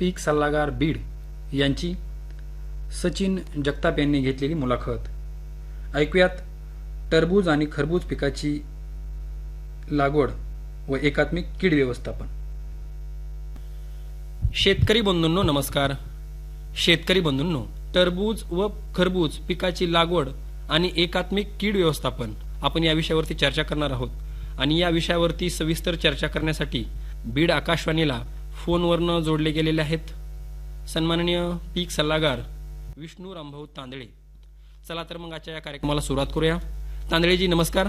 पीक सल्लागार बीड यांची सचिन जगताप यांनी घेतलेली मुलाखत. ऐकूयात. टरबूज आणि खरबूज पिकाची लागवड व एकात्मिक कीड व्यवस्थापन. शेतकरी बंधूंनो नमस्कार. शेतकरी बंधूंनो टरबूज व खरबूज पिकाची लागवड आणि एकात्मिक कीड व्यवस्थापन आपण या विषयावरती चर्चा करणार आहोत. आणि या विषयावरती सविस्तर चर्चा करण्यासाठी बीड आकाशवाणीला फोनवरनं जोडले गेलेले आहेत. सन्माननीय पीक सल्लागार विष्णू रामभाऊ तांदळे. चला तर मग आजच्या या कार्यक्रमाला सुरुवात करूया. तांदळेजी नमस्कार.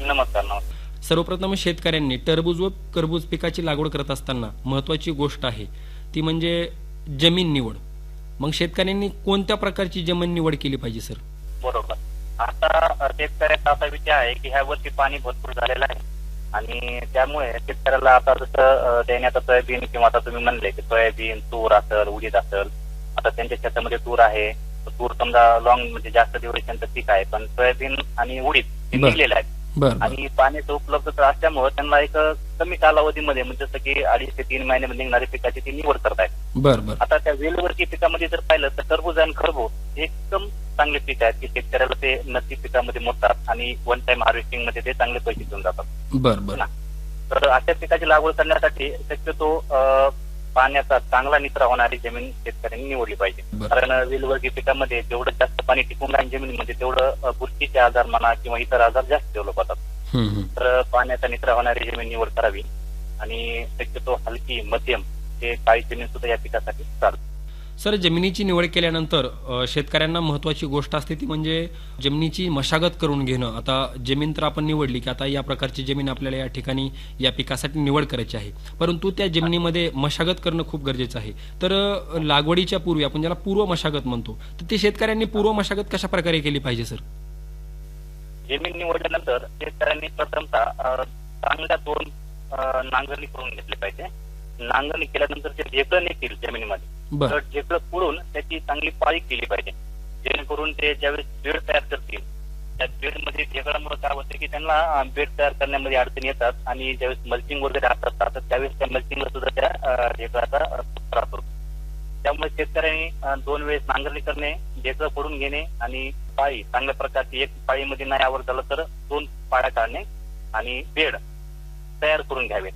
नमस्कार नमस्कार. सर्वप्रथम शेतकऱ्यांनी टरबूज व करबूज पिकाची लागवड करत असताना महत्वाची गोष्ट आहे. ती म्हणजे जमीन निवड. मग शेतकऱ्यांनी कोणत्या प्रकारची जमीन निवड केली पाहिजे सर? बरोबर. आता शेतकऱ्याचा असा विचार आहे की ह्या वर्षी पाणी भरपूर झालेलं आहे. आणि त्यामुळे शेतकऱ्याला आता जसं त्याने आता सोयाबीन किंवा आता तुम्ही म्हणले की सोयाबीन तूर असेल उडीद असेल आता त्यांच्या शेतामध्ये तूर आहे. तर समजा लॉंग म्हणजे जास्त ड्युरेशनचं पीक आहे. पण सोयाबीन आणि उडीद. निघलेलं आहे. आणि पाण्याचं उपलब्धता असल्यामुळे त्यांना एक कमी कालावधीमध्ये म्हणजे जसं की अडीच ते तीन महिन्यामध्ये निघणारी पिकाची ती निवड करतायत आता त्या वेलवरची पिकामध्ये जर पाहिलं तर टरबूज आणि खरबूज एकदम चांगले पीक आहेत की शेतकऱ्याला ते नक्की पिकामध्ये मोडतात आणि वन टाइम हार्वेस्टिंगमध्ये ते चांगले पैसे देऊन जातात. तर अशा पिकाची लागवड करण्यासाठी शक्यतो पाण्याचा चांगला निचरा होणारी जमीन शेतकऱ्यांनी निवडली पाहिजे. कारण वेलवर्गी पिकामध्ये जेवढं जास्त पाणी टिकून राहील जमिनीमध्ये तेवढं बुरशीचे आजार म्हणा किंवा इतर आजार जास्त डेव्हलप होतात. तर पाण्याचा निचरा होणारी जमीन निवड करावी आणि शक्यतो हलकी मध्यम हे काळी जमीन सुद्धा या पिकासाठी चालते सर जमिनीची निवड केल्यानंतर शेतकऱ्यांना महत्वाची गोष्ट असते ती म्हणजे जमिनीची मशागत करून घेणं. आता जमीन तर आपण निवडली की आता या प्रकारची जमीन आपल्याला या ठिकाणी या पिकासाठी निवड करायची आहे. परंतु त्या जमिनीमध्ये मशागत करणं खूप गरजेचं आहे. तर लागवडीच्या पूर्वी आपण ज्याला पूर्व मशागत म्हणतो तर ते शेतकऱ्यांनी पूर्व मशागत कशा प्रकारे केली पाहिजे सर? जमीन निवडल्यानंतर शेतकऱ्यांनी प्रथमतः चांगल्या दोन नांगरणी करून घेतले पाहिजे. नांगरणी केल्यानंतर जे ढेकळं जमिनीमध्ये तर ढेकळं पुढून त्याची चांगली पाळी केली पाहिजे. जेणेकरून ते ज्यावेळेस बेड तयार करतील त्या बेडमध्ये ढेकळामुळे काय होतं की त्यांना बेड तयार करण्यामध्ये अडचणी येतात आणि ज्यावेळेस मल्चिंग वगैरे असतात तर त्यावेळेस त्या मल्चिंगला सुद्धा त्या ढेकळाचा त्रास होतो त्यामुळे शेतकऱ्यांनी दोन वेळेस नांगरणी करणे ढेकळं फोडून घेणे आणि पाळी चांगल्या प्रकारची एक पाळीमध्ये नाही आवड झालं तर दोन पाळ्या काढणे आणि बेड तयार करून घ्यावे.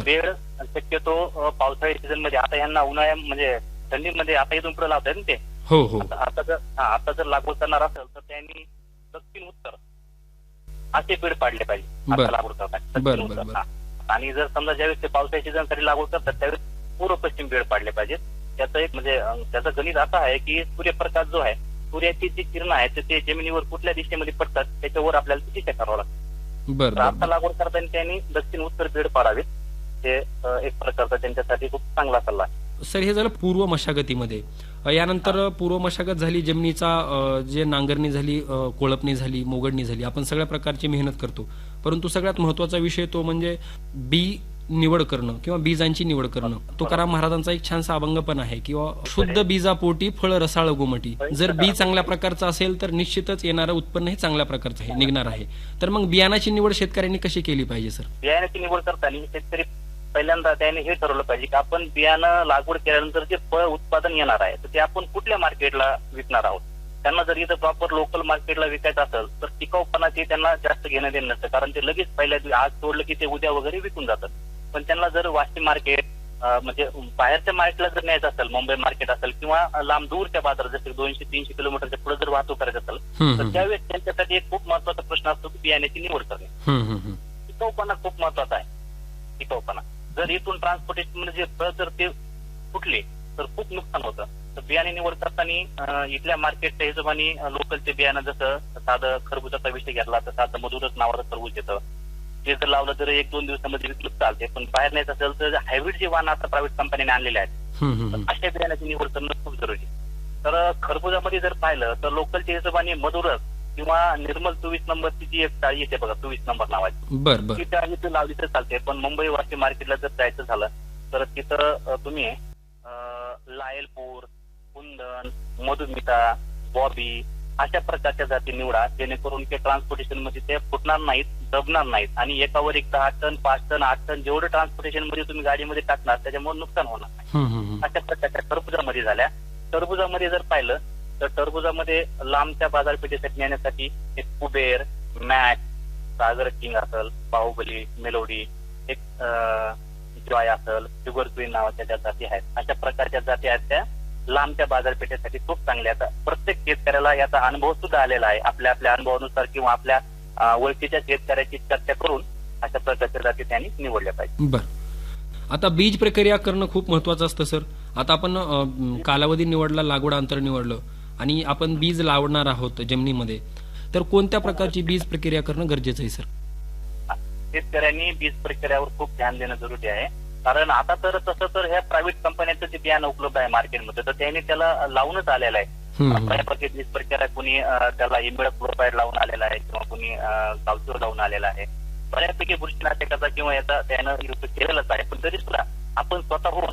बेड शक्यतो पावसाळी सीझनमध्ये आता यांना उन्हाळ्या म्हणजे थंडीमध्ये आता इथून पुढे लावतात ना ते. हो हो. आता आता जर हा आता जर लागवड करणार असेल तर त्यांनी दक्षिण उत्तर असे बेड पाडले पाहिजे. बरं. आता लागवड करतात बरं, दक्षिण बरं, उत्तर, बरं. हा. आणि जर समजा ज्यावेळेस ते पावसाळी सीझनसाठी लागवड करतात त्यावेळेस पूर्व पश्चिम बेड पाडले पाहिजेत. त्याचं एक म्हणजे अं, त्याचं गणित असं आहे की सूर्यप्रकाश जो आहे सूर्याची जी किरण आहे तर ते जमिनीवर कुठल्या दिशेमध्ये पडतात त्याच्यावर आपल्याला ती दिशा करावं लागतं. बर तर बर आता लागवड करताना त्यांनी दक्षिण उत्तर बेड पाडावेत. हे अं, एक प्रकारचा त्यांच्यासाठी खूप चांगला सल्ला आहे. सर हे झालं पूर्व मशागतीमध्ये. यानंतर पूर्व मशागत झाली जमिनीचा जे नांगरणी झाली कोळपणी झाली मोगडणी झाली आपण सगळ्या प्रकारची मेहनत करतो. परंतु सगळ्यात महत्त्वाचा विषय तो म्हणजे बी निवड करणं किंवा बीजांची निवड करणं. तुकाराम महाराजांचा एक छानसा अभंग पण आहे किंवा शुद्ध बीजापोटी फळ रसाळ गोमटी. जर बी चांगल्या प्रकारचं असेल तर निश्चितच येणारं उत्पन्न हे चांगल्या प्रकारचं आहे निघणार आहे. तर मग बियाणाची निवड शेतकऱ्यांनी कशी केली पाहिजे सर? बियाण्याची निवड करताना शेतकरी पहिल्यांदा त्याने हे ठरवलं पाहिजे की आपण बियाणं लागवड केल्यानंतर जे फळ उत्पादन येणार आहे तर ते आपण कुठल्या मार्केटला विकणार आहोत? त्यांना जर इथं प्रॉपर लोकल मार्केटला विकायचं असेल तर टिकाऊपणा ते त्यांना जास्त घेणं देणं नसतं कारण ते लगेच पहिल्या आज तोडलं की ते उद्या वगैरे विकून जातात. पण त्यांना जर वाशी मार्केट म्हणजे बाहेरच्या मार्केटला जर न्यायचं असेल मुंबई मार्केट असेल किंवा लांब दूरच्या बाजार जसे दोनशे तीनशे किलोमीटरच्या पुढे जर वाहतूक करायचं असेल तर त्यावेळेस त्यांच्यासाठी एक खूप महत्त्वाचा प्रश्न असतो की बियाण्याची निवड करणे. टिकाऊपणा खूप महत्त्वाचा आहे. टिकाऊपणा. जर इथून ट्रान्सपोर्टेशन म्हणजे जे फळ जर ते फुटले तर खूप नुकसान होतं तर बियाणे निवड करताना इथल्या मार्केटच्या हिशोबाने लोकलचे बियाणं जसं साधं खरबुजाचा विषय घेतला तर साधं मधुरच नावाचं खरबूज येतं ते जर लावलं तर एक दोन दिवसामध्ये विकलं चालते पण बाहेर न्यायचं असेल तर हायब्रिड जे वाहन आता प्रायव्हेट कंपनीने आणलेले आहेत. अशा बियाण्याची निवड करणं खूप जरुरी. तर खरबुजामध्ये जर पाहिलं तर लोकलच्या हिशोबाने मधुरच किंवा निर्मल चोवीस नंबरची जी एक चाळी येते बघा चोवीस नंबर नावाची. बर बर. ती चाळी तर लावली तर चालते पण मुंबई वाशी मार्केटला जर जायचं झालं तर तिथं तुम्ही लायलपूर कुंदन मधुमिता बॉबी अशा प्रकारच्या जाती निवडा जेणेकरून ते ट्रान्सपोर्टेशनमध्ये ते फुटणार नाहीत दबणार नाहीत. आणि एकावर एक दहा टन पाच टन आठ टन जेवढं ट्रान्सपोर्टेशनमध्ये तुम्ही गाडीमध्ये टाकणार त्याच्यामुळे नुकसान होणार नाही. अशा प्रकारच्या टरबुजामध्ये झाल्या. टरबुजामध्ये जर पाहिलं तर टरबुजामध्ये लांबच्या बाजारपेठेसाठी नेण्यासाठी एक कुबेर मॅच सागर किंग असेल बाहुबली मेलोडी एक जॉय असेल शुगर क्वीन नावाच्या ज्या जाती आहेत अशा प्रकारच्या जाती आहेत त्या लांबच्या बाजारपेठेसाठी खूप चांगल्या आहेत. प्रत्येक शेतकऱ्याला याचा अनुभव सुद्धा आलेला आहे. आपल्या आपल्या अनुभवानुसार किंवा आपल्या ओळखीच्या शेतकऱ्याची चर्चा करून अशा प्रकारच्या जाती त्यांनी निवडल्या पाहिजे. बर. आता बीज प्रक्रिया करणं खूप महत्वाचं असतं सर. आता आपण कालावधी निवडला लागवड अंतर निवडलं. आणि आपण बीज लावणार आहोत जमिनीमध्ये तर कोणत्या प्रकारची बीज प्रक्रिया करणं गरजेचं आहे सर? शेतकऱ्यांनी बीज प्रक्रियावर खूप ध्यान देणं जरुरी आहे. कारण आता तर तसं तर ह्या प्रायव्हेट कंपन्यांचं जे बियाणं उपलब्ध आहे मार्केटमध्ये तर त्यांनी त्याला लावूनच आलेलं आहे. बऱ्यापैकी बीज प्रक्रिया कुणी त्याला इमिड क्लोराईड लावून आलेला आहे किंवा कुणी गावचूर लावून आलेला आहे. बऱ्यापैकी बुरशीनाशकाचा किंवा याचा त्यानं उपयोग केलेलाच आहे. पण तरी सुद्धा आपण स्वतःहून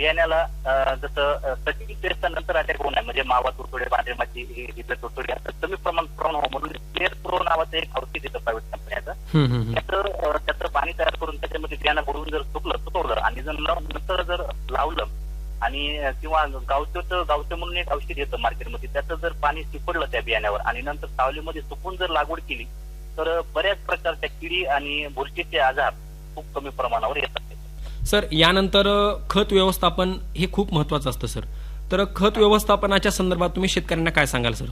बियाण्याला जसं टेस्टचा नंतर अटॅक होऊ नये. म्हणजे मावा तुडतुडे बांधेमाची हिरवे तुडतुडे असं कमी प्रमाण प्रमाण व्हावं म्हणून क्लिअर प्रो नावाचं एक औषध येतं प्रायव्हेट कंपन्याचं. त्याचं त्याचं पाणी तयार करून त्याच्यामध्ये बियाणं बुडवून जर सुकलं सुकवलं आणि जर नंतर जर लावलं आणि किंवा गावचं गावचं म्हणून एक औषध येतं मार्केटमध्ये त्याचं जर पाणी शिपडलं त्या बियाण्यावर आणि नंतर सावलीमध्ये सुकून जर लागवड केली तर बऱ्याच प्रकारच्या किडी आणि बुरशीचे आजार खूप कमी प्रमाणावर येतात. सर यानंतर खत व्यवस्थापन हे खूप महत्वाचं असतं सर. तर खत व्यवस्थापनाच्या संदर्भात तुम्ही शेतकऱ्यांना काय सांगाल सर?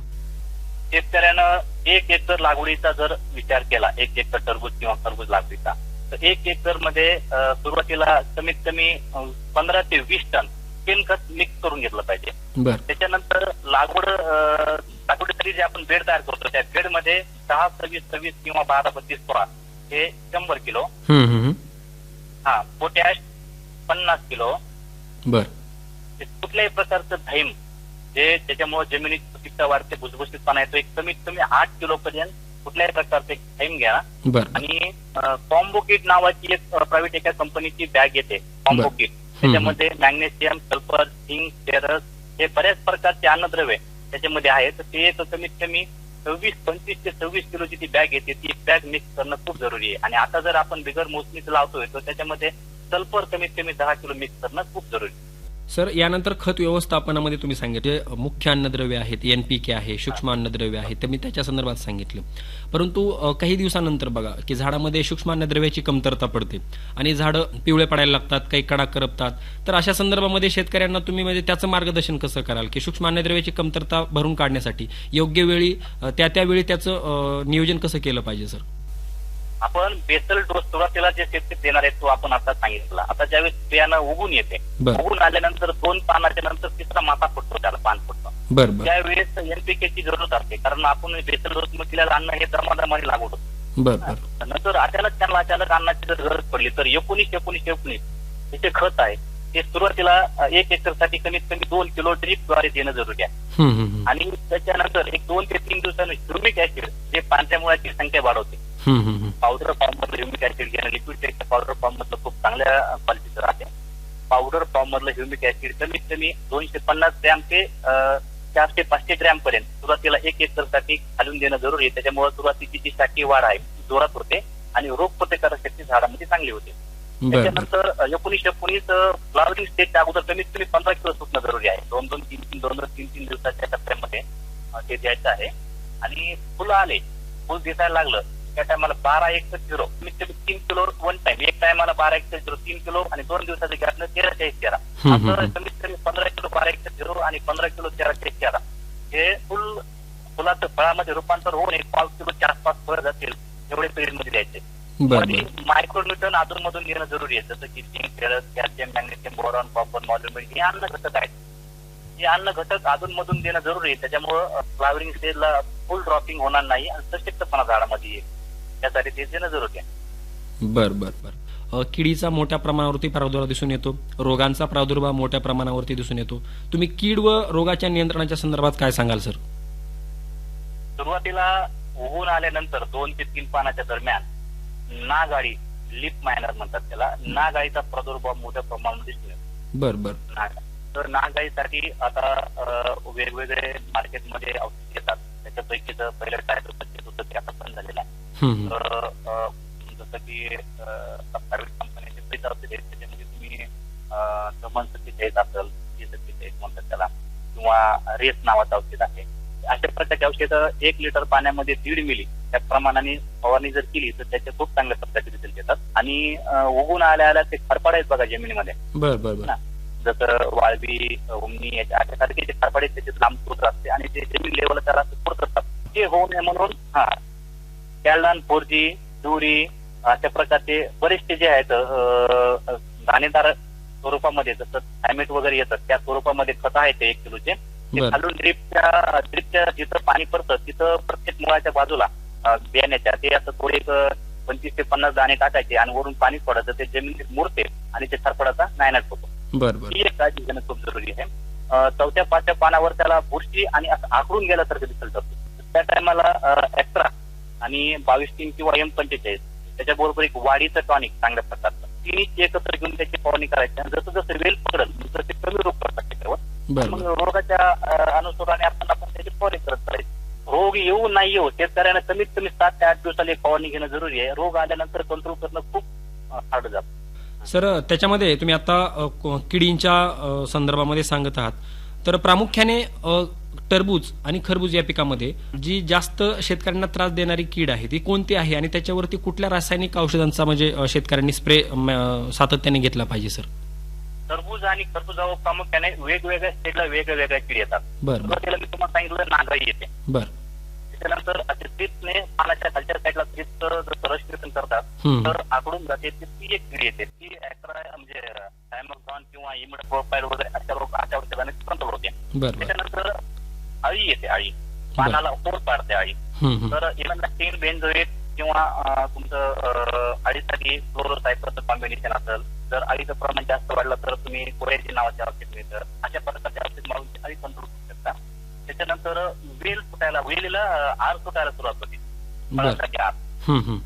शेतकऱ्यानं एक एकर लागवडीचा जर विचार केला एक एकर टरबूज किंवा खरबूज लागवडीचा तर एक एकरमध्ये सुरुवातीला कमीत कमी पंधरा ते वीस टन शेणखत मिक्स करून घेतलं पाहिजे. त्याच्यानंतर लागवड लागवडीसाठी जे आपण बेड तयार करतो त्या बेडमध्ये दहा सव्वीस सव्वीस किंवा बारा बत्तीस सोळा हे शंभर किलो. हा पोटॅश पन्नास किलो. बर. कुठल्याही प्रकारचं धैम जे त्याच्यामुळे जमिनीची सुपीकता वाढते भुसभुशीतपणा येतो एक कमीत कमी आठ किलो पर्यंत कुठल्याही प्रकारचं एक धैम घ्या. आणि कॉम्बो किट नावाची एक प्रायव्हेट एका कंपनीची बॅग येते कॉम्बो. किट त्याच्यामध्ये मॅग्नेशियम सल्फर झिंक फेरस हे बऱ्याच प्रकारचे अन्नद्रव्य त्याच्यामध्ये आहेत तर ते कमीत कमी सव्वीस पंचवीस ते सव्वीस किलोची ती बॅग येते. ती बॅग मिक्स करणं खूप जरुरी आहे. आणि आता जर आपण बिगर मोसमीचं लावतोय तर त्याच्यामध्ये सल्फर कमीत कमी दहा किलो मिक्स करणं खूप जरुरी. सर यानंतर खत व्यवस्थापनामध्ये तुम्ही सांगितले मुख्य अन्नद्रव्य आहेत एनपीके आहे सूक्ष्म अन्नद्रव्य आहे ते मी त्याच्या संदर्भात सांगितलं. परंतु काही दिवसानंतर बघा की झाडामध्ये सूक्ष्म अन्नद्रव्याची कमतरता पडते आणि झाडं पिवळे पडायला लागतात काही कडा करपतात. तर अशा संदर्भामध्ये शेतकऱ्यांना तुम्ही म्हणजे त्याचं मार्गदर्शन कसं कराल की सूक्ष्म अन्नद्रव्याची कमतरता भरून काढण्यासाठी योग्य वेळी त्या त्यावेळी त्याचं नियोजन कसं केलं पाहिजे सर? आपण बेसल डोस सुरुवातीला जे शेतकरी देणार आहेत तो आपण आता सांगितला आता ज्यावेळेस बियाणं उगून येते. उगून आल्यानंतर दोन पानाच्या नंतर तिसरा माता फुटतो त्याला पान फुटतो त्यावेळेस एनपीकेची गरज असते कारण आपण बेसल डोस दिलेलं अन्न हे दमादमाने लागवड होतं नंतर अचानक त्यांना अचानक अन्नाची जर गरज पडली तर एकोणीस एकोणीस एकोणीस हे जे खत आहे ते सुरुवातीला एक एकरसाठी कमीत कमी दोन किलो ड्रीपद्वारे देणं जरुरी आहे. आणि त्याच्यानंतर एक दोन ते तीन दिवसांनी ह्युमिक ऍसिड जे पांढऱ्या मुळाची संख्या वाढवते. पावडर फॉर्म मधलं ह्युमिक ऍसिड घेणं लिक्विडपेक्षा पावडर फॉर्म मधलं खूप चांगल्या क्वालिटीचं राहते. पावडर फॉर्म मधलं ह्युमिक ऍसिड कमीत कमी दोनशे पन्नास ग्रॅम ते चारशे पाचशे ग्रॅम पर्यंत. सुरुवातीला एक एकरसाठी घालून देणं जरुरी आहे. त्याच्यामुळे सुरुवातीची जी शाखी वाढ आहे ती जोरात होते आणि रोग प्रतिकारक शक्ती झाडामध्ये चांगली होते. त्याच्यानंतर एकोणीस एकोणीस फ्लावरिंग स्टेजच्या अगोदर कमीत कमी पंधरा किलो सुटणं जरुरी आहे. दोन दोन तीन तीन दोन दोन तीन तीन दिवसाच्या टप्प्यामध्ये ते द्यायचं आहे. आणि फुलं आले. फुल दिसायला लागलं. त्या टायमाला बारा एक झिरो कमीत कमी तीन किलो वन टाइम एक टायमाला बारा एक झिरो तीन किलो आणि दोन दिवसाच्या गॅपनं एक तेरा असं हम्म. कमीत कमी पंधरा किलो बारा एक झिरो आणि पंधरा किलो तेराच्या एक तेरा. हे फुल फुलाचं फळामध्ये रूपांतर होऊन एक पाच किलोच्या आसपास फळ जातील एवढे पिरियडमध्ये द्यायचे मायक्रोन्यूटन अधून मधून घेणं जरुरी आहे. जसं की zinc ferrous calcium magnesium boron copper मॉल्युमिन हे अन्न घटक आहेत. हे अन्न घटक अधून मधून देणं जरुरी आहे. त्याच्यामुळं फ्लावरिंग स्टेजला फुल ड्रॉपिंग होणार नाही आणि सशक्तपणा झाडामध्ये येईल. त्यासाठी ते देणं जरुरी आहे. बर बर बर. किडीचा मोठ्या प्रमाणावरती प्रादुर्भाव दिसून येतो. रोगांचा प्रादुर्भाव मोठ्या प्रमाणावरती दिसून येतो. तुम्ही कीड व रोगाच्या नियंत्रणाच्या संदर्भात काय सांगाल सर? सुरुवातीला उगवून आल्यानंतर दोन ते तीन पानाच्या दरम्यान नागाळी लिप मायनर म्हणतात त्याला नागाळीचा प्रादुर्भाव मोठ्या प्रमाणात दिसून येतो. बर बर. तर नागगाईसाठी आता वेगवेगळे मार्केटमध्ये औषध येतात. त्याच्यापैकीच पहिलं टायगर पच्चीस होतं ते आता बंद झालेलं आहे हम्म, हम्म. तर जसं की प्रायव्हेट कंपनीचे फ्रीज त्याच्यामध्ये तुम्ही दमन सत्तेचाळीस असेल सत्तेचाळीस म्हणतात त्याला. किंवा रेस नावाचं औषध आहे. अशा प्रकारचे औषधं एक लिटर पाण्यामध्ये दीड मिली त्या प्रमाणाने फवारणी जर केली तर त्याचे खूप चांगल्या प्रकारचे रिझल्ट येतात. आणि अ, उगवून आल्या आल्या ते खडपड आहेत बघा जमिनीमध्ये. ना? जसं वाळवी उमणी याच्या अशा सारखे जे खडपड आहेत त्याचे लांब सूत्र असते आणि ते जमीन लेवल त्याला असतात. ते होऊ नये म्हणून हा कॅल्डन फोर जी दुरी अशा प्रकारचे बरेचसे जे आहेत दाणेदार स्वरूपामध्ये जसं थायमेट वगैरे येतात त्या स्वरूपामध्ये खत आहेत ते एक किलोचे. ते. खालून ड्रिपच्या ड्रिपच्या जिथं पाणी पडतं तिथं प्रत्येक मुळाच्या बाजूला बियाण्याच्या ते असं थोडे एक पंचवीस ते पन्नास दाणे टाकायचे आणि वरून पाणी सोडायचं ते जमिनीत मुरते आणि ते खरपडाचा नायनाट होतो. ही एक काळजी घेणं खूप जरुरी आहे. चौथ्या पाचव्या पानावर त्याला बुरशी आणि असं आखडून गेल्यासारखं दिसत असतो त्या टायमाला एक्स्ट्रा आणि बावीस तीन किंवा एम पंचेचाळीस त्याच्याबरोबर एक वाढीचं टॉनिक चांगल्या प्रकारचं. तिन्ही एकत्र घेऊन त्याची फवारणी करायची आणि जसं जसं वेल पकडल तसं कमी रोग पडतात त्याच्यावर मग रोगाच्या अनुसाराने आपण आपण त्याची फवारणी करत करायची रोग येऊ नाही येऊ शेतकऱ्यानं कमीत कमी सात ते आठ दिवसाला एक फवारणी घेणं जरुरी आहे. रोग आल्यानंतर कंट्रोल करणं खूप हार्ड जातं. सर त्याच्यामध्ये तुम्ही आता किडींच्या संदर्भामध्ये सांगत आहात. तर प्रामुख्याने टरबूज आणि खरबूज या पिकामध्ये जी जास्त शेतकऱ्यांना त्रास देणारी कीड आहे ती कोणती आहे आणि त्याच्यावरती कुठल्या रासायनिक औषधांचा म्हणजे शेतकऱ्यांनी स्प्रे सातत्याने घेतला पाहिजे सर? टरबूज आणि खरबुजावर प्रामुख्याने वेगवेगळ्या स्टेटला वेगळ्या वेगळ्या किडी येतात. सुरुवातीला मी तुम्हाला सांगितलं नागाई येते. बर. त्याच्यानंतर असे स्ट्रीपने पानाच्या खालच्या साईडला स्ट्रीपचं जसं रजिस्ट्रेशन करतात. तर आकडून जाते ती एक किडी येते. ती म्हणजे डायमॉक्झॉन किंवा इमिड प्रोफाईल वगैरे अशा रोग अशा औषधाने कंट्रोल होते. त्याच्यानंतर अळी येते अळी पानाला पोट पाडते अळी. तर इव्हन टेन बेंझोएट किंवा तुमचं अळीसाठी फ्लोरोसायपरचं कॉम्बिनेशन असेल जर अळीचं प्रमाण जास्त वाढलं तर तुम्ही कोरेजी नावाचे औषध मिळतं अशा प्रकारचे औषध मारून अळी कंट्रोल करू शकता. त्याच्यानंतर वेल फुटायला वेलीला आर फुटायला सुरुवात होती. फळासाठी आर.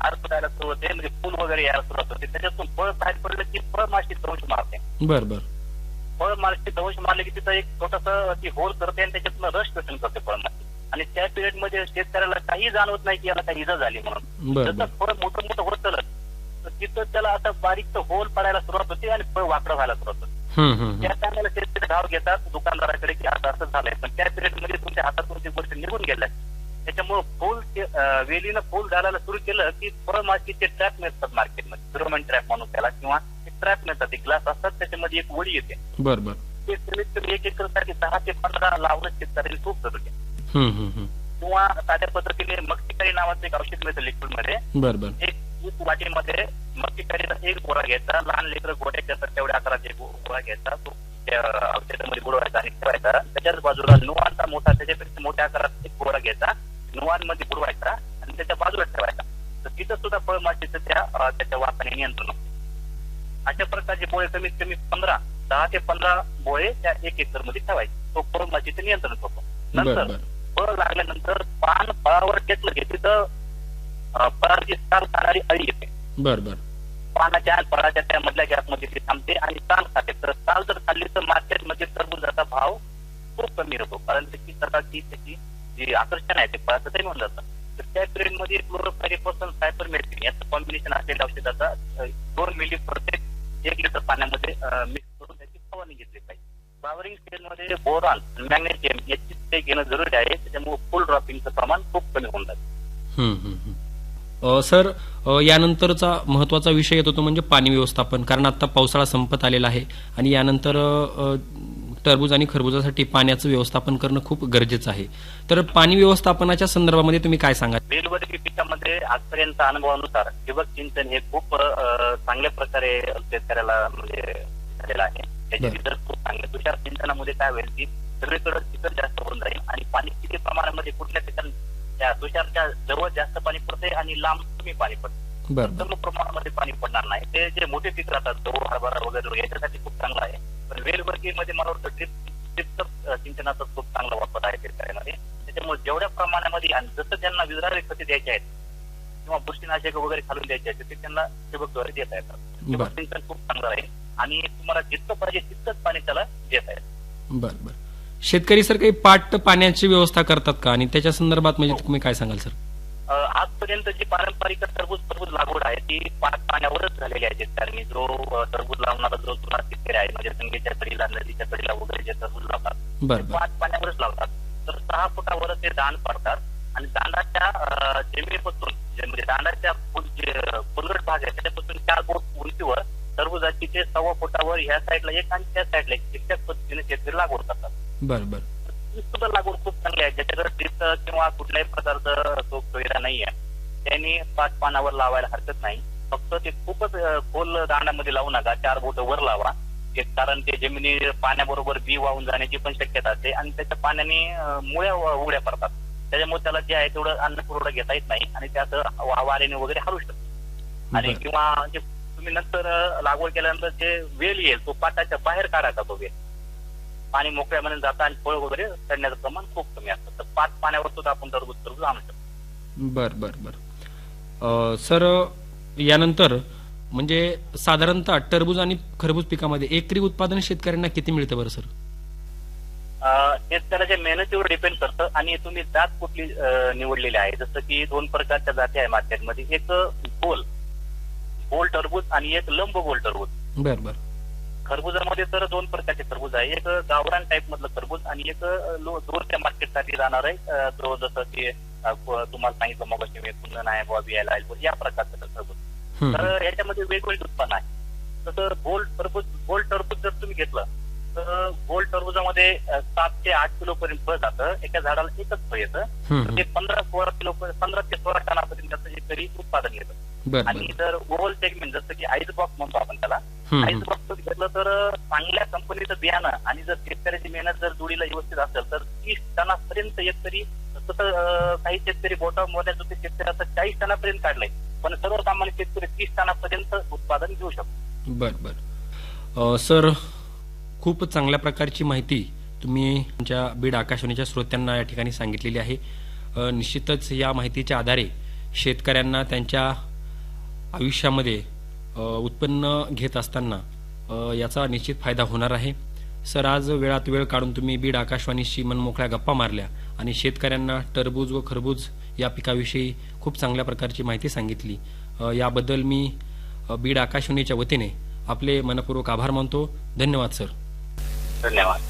आर फुटायला सुरुवात होते म्हणजे फुल वगैरे यायला सुरुवात होते. त्याच्यातून फळ बाहेर पडलं की फळ माशी दंश मारते. बर बर. फळ माशी दंश मारले की तिथं एक छोटस ती होल करते आणि त्याच्यातून रस शोषण करते फळ माशी आणि त्या पिरियडमध्ये शेतकऱ्याला काही जाणवत नाही की याला काही इजा झाली म्हणून. जसं फळ मोठं मोठं होत चालत तर तिथं त्याला आता बारीक होल पडायला सुरुवात होते आणि फळ वाकडं व्हायला सुरुवात होते. त्या. टायमाला शेतकरी धाव घेतात दुकानदाराकडे की असं असं झालंय. पण त्या पिरियडमध्ये तुमच्या हातातून ती गोष्ट निघून गेल्या. त्याच्यामुळे फुल वेलीनं फुल घालायला सुरू केलं की फळ माशीचे ट्रॅप मिळतात मार्केटमध्ये फिरोमन ट्रॅप म्हणून त्याला किंवा ट्रॅप मिळतात ग्लास असतात त्याच्यामध्ये एक वडी येते. बर बर. ते कमीत कमी एक एकर साठी दहा ते पंधरा लावणं शेतकऱ्यांनी खूप जरुरी हम्म, हम्म, हम्म. किंवा साध्या पद्धतीने मक्तिकारी नावाचं एक औषध मिळतं लिक्विड मध्ये बर बर. एक ऊस वाटीमध्ये मक्तिकारीचा एक गोळा घ्यायचा लहान लेकर गोट्या घेतात तेवढ्या आकाराचे गोळा घ्यायचा तो त्या औषधामध्ये बुडवायचा आणि ठेवायचा. त्याच्याच बाजूला नुवानचा मोठा त्याच्यापेक्षा मोठ्या आकारात एक गोळा घ्यायचा नुवानमध्ये बुडवायचा आणि त्याच्या बाजूला ठेवायचा. तर तिथं सुद्धा फळमाशीचं त्या अं, त्याच्या वासाने नियंत्रण. अशा प्रकारचे बोळे कमीत कमी पंधरा दहा ते पंधरा बोळे त्या एक एकरमध्ये ठेवायचे. तो फळमाशीचं नियंत्रण होतो नंतर फळ लागल्यानंतर पान फळावर टेकलं की तिथं फळाची साल खाणारी अळी येते. बर बर. पानाच्या आणि फळाच्या त्या मधल्या गॅपमध्ये ती थांबते आणि साल खाते. तर साल जर खाल्ली तर मार्केटमध्ये टरबुजाचा भाव खूप कमी होतो कारण त्याची सकाळची त्याची जी आकर्षण आहे ते फळाचं ते म्हणून जातं. तर त्या पिरियडमध्ये क्लोरोफायरिपासून सायपर मेडिसिन याचं कॉम्बिनेशन असलेल्या औषधाचा दोन मिली प्रत्येक एक लिटर पाण्यामध्ये मिक्स करून त्याची फवारणी घेतली पाहिजे. फ्लावरिंग स्टेजमध्ये बोरॉन मॅग्नेशियम याची ते घेणं जरुरी आहे. त्याच्यामुळे फुल ड्रॉपिंगचं प्रमाण खूप कमी होऊन जाते. सर यानंतरचा महत्त्वाचा विषय येतो तो म्हणजे पाणी व्यवस्थापन. कारण आता पावसाळा संपत आलेला आहे. आणि यानंतर टरबूज आणि खरबुजासाठी पाण्याचं व्यवस्थापन करणं खूप गरजेचं आहे. तर पाणी व्यवस्थापनाच्या संदर्भामध्ये तुम्ही काय सांगा वेलवर्गीय पिकामध्ये आजपर्यंत अनुभवानुसार ठिबक सिंचन हे खूप चांगल्या प्रकारे शेतकऱ्याला म्हणजे झालेलं आहे. त्याचे बरं. रिझल्ट खूप चांगले. तुषार सिंचनामध्ये काय होईल की सगळीकडे चिकट जास्त होऊन जाईल आणि पाणी किती प्रमाणामध्ये कुठल्या ठिकाणी त्या तुषारच्या जवळ जास्त पाणी पडते आणि लांब कमी पाणी पडते सर्व प्रमाणामध्ये पाणी पडणार नाही. ते जे मोठे पीक राहतात गहू हरभरा वगैरे याच्यासाठी खूप चांगलं आहे. पण वेलवर्गीमध्ये मला वाटतं ड्रिपचं सिंचनाचा खूप चांगला वापर आहे शेतकऱ्यामध्ये त्याच्यामुळे जेवढ्या प्रमाणामध्ये आणि जसं त्यांना विद्राव्य खते द्यायचे आहेत किंवा बुरशीनाशक वगैरे खालून द्यायचे आहेत ते त्यांना ठिबकद्वारे देता येतात. ठिबक. सिंचन खूप चांगलं आहे. आणि तुम्हाला जितकं पाहिजे तितकंच पाणी त्याला देता येतं. बर बर. शेतकरी सर काही पाट पाण्याची व्यवस्था करतात का? आणि त्याच्या संदर्भात म्हणजे तुम्ही काय सांगाल सर? आजपर्यंत जी पारंपरिक टरबूज टरबूज लागवड आहे ती पाच पाण्यावरच झालेली आहे शेतकऱ्यांनी. जो टरबूज लावणारा जो जुना शेतकरी आहे म्हणजे संगीच्या कडीला नदीच्या कडीला वगैरे जे टरबूज लावतात पाच पाण्यावरच लावतात. तर सहा फुटावर ते दांड पडतात आणि दांडाच्या जमिनीपासून म्हणजे दांडाच्या फुलगट भाग आहे त्याच्यापासून चार बोट उंचीवर टरबुजाची ते सव्वा फुटावर ह्या साईडला एक आणि त्या साईडला एक शिक्षक पद्धतीने शेतकरी लागवड करतात. बर बर. ही सुद्धा लागवड खूप चांगली आहे. ज्याच्याकडे किंवा कुठल्याही प्रकारचं सोयरा नाहीये. त्यांनी पाच पानावर लावायला हरकत नाही. फक्त ते खूपच खोल दांडामध्ये लावू नका. चार बोट वर लावा. कारण ते जमिनी पाण्याबरोबर बी वाहून जाण्याची पण शक्यता असते आणि त्याच्या पाण्याने मुळ्या उड्या पडतात. त्याच्यामुळे त्याला जे आहे तेवढं अन्न पुरवठा घेता येत नाही आणि त्यात वाऱ्याने वगैरे हरू शकतो आणि. किंवा जे तुम्ही नंतर लागवड केल्यानंतर जे वेल येईल तो पाटाच्या बाहेर काढायचा तो वेल. पाणी मोकळ्यामध्ये जातं आणि फळ वगैरे चढण्याचं प्रमाण खूप कमी असतं. तर पाच पाण्यावर सुद्धा आपण टरबूज टरबूज आणू शकतो. बर बर बर. सर यानंतर म्हणजे साधारणतः टरबूज आणि खरबूज पिकामध्ये एकरी उत्पादन शेतकऱ्यांना किती मिळतं बरं सर? शेतकऱ्याच्या मेहनतीवर डिपेंड करतं आणि तुम्ही जात कुठली निवडलेली आहे? जसं की दोन प्रकारच्या जाती आहे मार्केटमध्ये. एक गोल गोल टरबूज आणि एक लंब गोल टरबूज. बर बर. खरबुजामध्ये तर दोन प्रकारचे खरबूज आहे. एक गावरान टाईप मधलं खरबूज आणि एक दूरच्या मार्केटसाठी जाणार आहे जसं क- तुम्हाला सांगितलं मग कुंदन आहे बॉबी आहे लाल या प्रकारचं हम्म, तर याच्यामध्ये वेगवेगळे उत्पन्न आहे. तसं गोल्ड टरबूज गोल्ड टरबूज जर तुम्ही घेतलं तर गोल्ड टरबुजामध्ये सात ते आठ किलो पर्यंत फळ जातं. एका झाडाला एकच फळ येतं. तर ते पंधरा सोळा किलो पंधरा ते सोळा टनापर्यंत त्याचं एकरी उत्पादन बर आणि जर ओव्हल सेगमेंट जसं की आईस बॉक्स म्हणतो आपण त्याला आईस. बॉक्स घेतलं तर चांगल्या कंपनीचं बियाणं आणि जर शेतकऱ्याची मेहनत जर जोडीला व्यवस्थित असेल तर तीस टनापर्यंत एकतरी तसं अं, काही शेतकरी बोटा मोठ्या जो शेतकरी आता चाळीस टनापर्यंत काढलंय. पण सर्वसामान्य शेतकरी तीस टनापर्यंत उत्पादन घेऊ शकतो. बर बर. सर खूप चांगल्या प्रकारची माहिती तुम्ही तुमच्या बीड आकाशवाणीच्या श्रोत्यांना या ठिकाणी सांगितलेली आहे. निश्चितच या माहितीच्या आधारे शेतकऱ्यांना त्यांच्या आयुष्यामध्ये उत्पन्न घेत असताना याचा निश्चित फायदा होणार आहे. सर आज वेळात वेळ काढून तुम्ही बीड आकाशवाणीशी मनमोकळ्या गप्पा मारल्या. आणि शेतकऱ्यांना टरबूज व खरबूज या पिकाविषयी खूप चांगल्या प्रकारची माहिती सांगितली. याबद्दल मी बीड आकाशवाणीच्या वतीने आपले मनपूर्वक आभार मानतो. धन्यवाद सर. धन्यवाद.